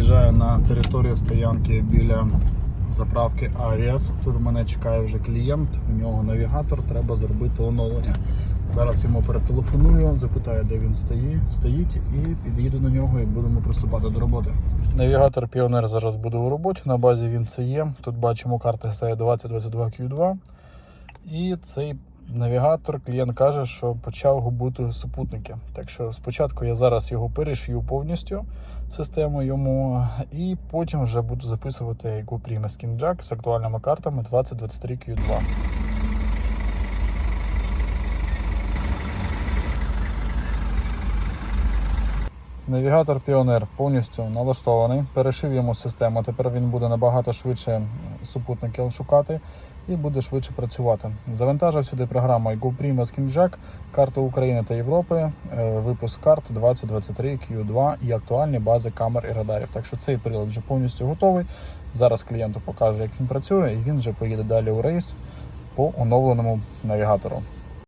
Заїжджаю на територію стоянки біля заправки Авіас. Тут мене чекає вже клієнт, у нього навігатор, треба зробити оновлення. Зараз йому перетелефоную, запитаю, де він стоїть, стоїть, і під'їду до нього і будемо приступати до роботи. Навігатор Піонер зараз буде у роботі. На базі він це є. Тут бачимо, карта стає 2022 Q2. І цей навігатор клієнт каже, що почав губити супутники. Так що спочатку я зараз його перешию повністю систему йому, і потім вже буду записувати GoPrima Skin Jack з актуальними картами 2023 Q2. Навігатор Піонер повністю налаштований. Перешив йому систему. Тепер він буде набагато швидше супутники шукати і буде швидше працювати. Завантажив сюди програму GoPrima Skin Jack, карти України та Європи, е, випуск карт 2023 Q2 і актуальні бази камер і радарів. Так що цей прилад вже повністю готовий. Зараз клієнту покажу, як він працює, і він вже поїде далі у рейс по оновленому навігатору.